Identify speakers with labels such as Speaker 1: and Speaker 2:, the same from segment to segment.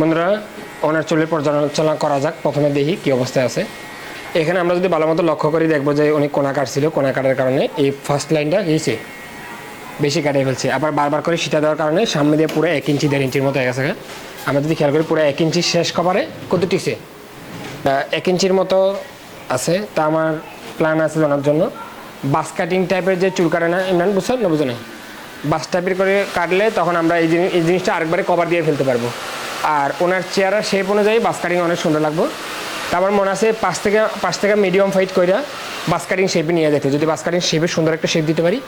Speaker 1: বন্ধুরা, ওনার চুলের পর্যালোচনা করা যাক। প্রথমে দেখি কী অবস্থায় আছে। এখানে আমরা যদি ভালো মতো লক্ষ্য করি, দেখব যে উনি কোনা কাটছিল কোনা কাটার কারণে এই ফার্স্ট লাইনটা গিয়েছে। বেশি কাটিয়ে ফেলছে। আবার বারবার করে সিটা দেওয়ার কারণে সামনে দিয়ে পুরো এক ইঞ্চি, দেড় ইঞ্চির মতো হয়ে গেছে। আমরা যদি খেয়াল করি, পুরো এক ইঞ্চি শেষ কভারে কত টিকছে? এক ইঞ্চির মতো আছে। তা আমার প্ল্যান আছে জানার জন্য। বাস কাটিং টাইপের যে চুল কাটে না, ইমরান বুঝছেন না বুঝে নাই? বাস টাইপের করে কাটলে তখন আমরা এই জিনিস এই জিনিসটা আরেকবারে কভার দিয়ে ফেলতে পারব। আর ওনার চেয়ারের শেপ অনুযায়ী বাস কাটিং অনেক সুন্দর লাগবে। তারপর মনে আছে পাঁচ থেকে পাঁচ থেকে মিডিয়াম ফাইট কইরা বাস কাটিং শেপে নিয়ে যেতে। যদি বাস কাটিং শেপে সুন্দর একটা শেপ দিতে পারি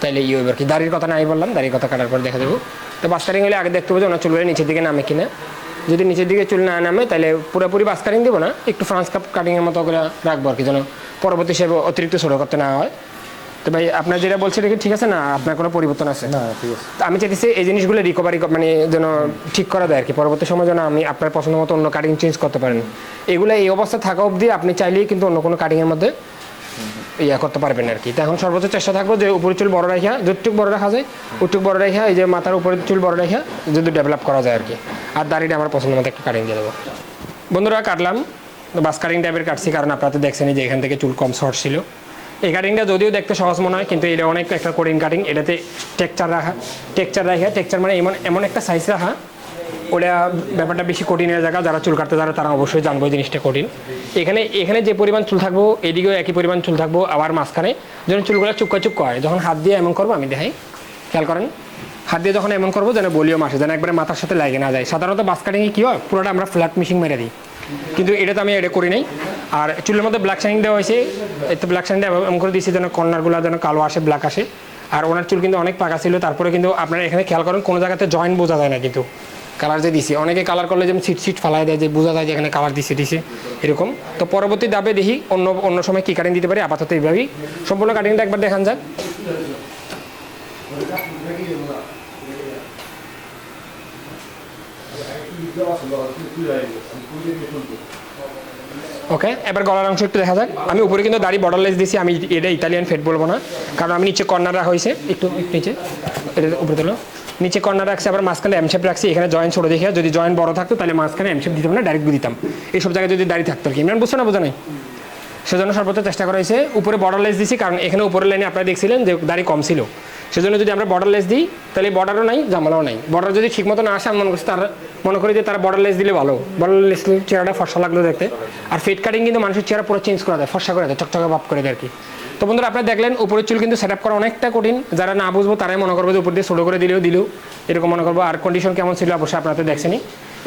Speaker 1: তাহলে ইয়ে হবে আর কি? দাড়ির কথা নাই বললাম, দাড়ির কথা কাটার পর দেখা দেবো তো বাস কাটিং হলে আগে দেখতে হবে যে ওনার চুলগুলো নিচের দিকে নামে কিনা। যদি নিচের দিকে চুল না নামে তাহলে পুরোপুরি বাস কাটিং দেবো না। একটু ফ্রান্স কাপ কাটিংয়ের মতো করে রাখব আর কি, যেন পরবর্তী হিসেবে অতিরিক্ত ছোটো করতে না হয়। তো ভাই আপনার যেটা বলছে এটা কি ঠিক আছে না? আপনার কোনো পরিবর্তন আছে?
Speaker 2: না ঠিক আছে।
Speaker 1: আমি চাইতেছি এই জিনিসগুলো রিকভারি মানে যেন ঠিক করা দেয় আর কি। পরবর্তী সময় যেন আমি আপনার পছন্দ মতো অন্য কাটিং চেঞ্জ করতে পারেন। এগুলো এই অবস্থা থাকা অবধি আপনি চাইলেই কিন্তু অন্য কোনো কাটিংয়ের মধ্যে ইয়া করতে পারবেন আর কি। তো এখন সর্বোচ্চ চেষ্টা থাকব যে উপরে চুল বড় রাখা যতটুকু বড় রাখা যায় ওটুকু বড় রাখা এই যে মাথার উপরে চুল বড় রাখা যদি ডেভেলপ করা যায় আর কি। আর দাড়িটা আমার পছন্দ মতো একটা কাটিং দিয়ে দেবো। বন্ধুরা কাটলাম। বাস কাটিং টাইপের কাটছি কারণ আপনারা তো দেখছেন যে এখান থেকে চুল কম শর্ট ছিল। এই কাটিংটা যদিও দেখতে সহজ মনে হয়, কিন্তু এটা অনেক একটা কঠিন কাটিং এটাতে টেকচার রাখা টেকচার রাখা টেকচার মানে এমন এমন একটা সাইজ রাখা, ওটা ব্যাপারটা বেশি কঠিনের জায়গা যারা চুল কাটতে যারা তারা অবশ্যই জানব জিনিসটা কঠিন। এখানে এখানে যে পরিমাণ চুল থাকব, এদিকেও একই পরিমাণ চুল থাকব, আবার মাঝখানে যখন চুলগুলো চুপকা চুপ হয়। যখন হাত দিয়ে এমন করব, আমি দেখাই, খেয়াল করেন, হাত দিয়ে যখন এমন করব, যেন বলিও মাসে যেন একবারে মাথার সাথে লাগে না যায়। সাধারণত বাস কাটিংয়ে কী হয়, পুরোটা আমরা ফ্ল্যাট মিশিং মেরে দিই। কিন্তু এটা তো আমি এটা করি নাই। আর চুলের মধ্যে ব্ল্যাক শাইনিং দেওয়া হয়েছে, এতে ব্ল্যাক শাইনিং এমন করে দিয়েছি যেন কর্নারগুলো যেন কালো আসে ব্ল্যাক আসে। আর ওনার চুল কিন্তু অনেক পাকা ছিল, তারপরে কিন্তু আপনারা এখানে খেয়াল করেন, কোনো জায়গাতে জয়েন্ট বোঝা যায় না কিন্তু। কালার যে দিছি, অনেকে কালার করলে যেমন সিট সিট ফালাই দেয় যে বোঝা যায় যে এখানে কালার দিছে দিছে, এরকম। তো পরবর্তী দাবে দেখি অন্য অন্য সময় কী কাটিং দিতে পারি, আপাতত এইভাবেই। সম্পূর্ণ কাটিংটা একবার দেখান যাক। ওকে এবার গলার অংশ একটু দেখা যাক। আমি উপরে কিন্তু দাড়ি বর্ডারলেস দিছি, আমি এটা ইতালিয়ান ফেট বলব না। কারণ আমি নিচে কর্নার রাখা হয়েছে, একটু নিচে। এটা উপরে তোলো। নিচে কর্নার রাখছি, আবার মাঝখানে এমশেপ রাখছি, এখানে জয়েন্ট ছোটো দেখে যদি জয়েন্ট বড় থাকতো, তাহলে মাঝখানে এমশেপ দিতাম না ডাইরেক্ট দিতাম। এইসব জায়গায় যদি দাড়ি থাকতো আর কি। ইমরান, বুঝছ না, বোঝা নাই? সেজন্য সর্বোচ্চ চেষ্টা করা হয়েছে, উপরে বর্ডার লেস দিছি, কারণ এখানে উপরের লাইনে আপনারা দেখছিলেন যে দাড়ি কম ছিল। সেজন্য যদি আমরা বর্ডার লেস দিই, তাহলে বর্ডারও নাই জামালাও নাই। বর্ডার যদি ঠিক মতো না আসে, আমি মনে করছি তারা মনে করি যে তারা বর্ডার লেস দিলে ভালো। বর্ডার লেস চেহারাটা ফর্সা লাগল দেখতে। আর ফিট কাটিং কিন্তু মানুষের চেহারা পুরো চেঞ্জ করা যায়, ফর্সা করে দেয় চকচকে ভাব করে দেয় আর কি। তো বন্ধুরা, আপনারা দেখলেন, উপরের চুল কিন্তু সেট করা অনেকটা কঠিন। যারা না বুঝব, তারাই মনে করব যে উপর দিয়ে ছোটো করে দিলেও দিলেও এরকম মনে করব। আর কন্ডিশন কেমন ছিল, অবশ্যই আপনারা তো দেখছেনি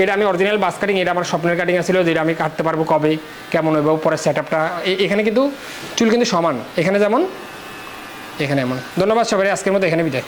Speaker 1: এটা আমি অরিজিনাল বাস কাটিং এটা আমার স্বপ্নের কাটিং ছিল যেটা আমি কাটতে পারব কবে, কেমন হইব পরে সেট আপটা এখানে কিন্তু চুল কিন্তু সমান। এখানে যেমন, এখানে এমন। ধন্যবাদ সবাই আজকের মতো এখানে বিদায়।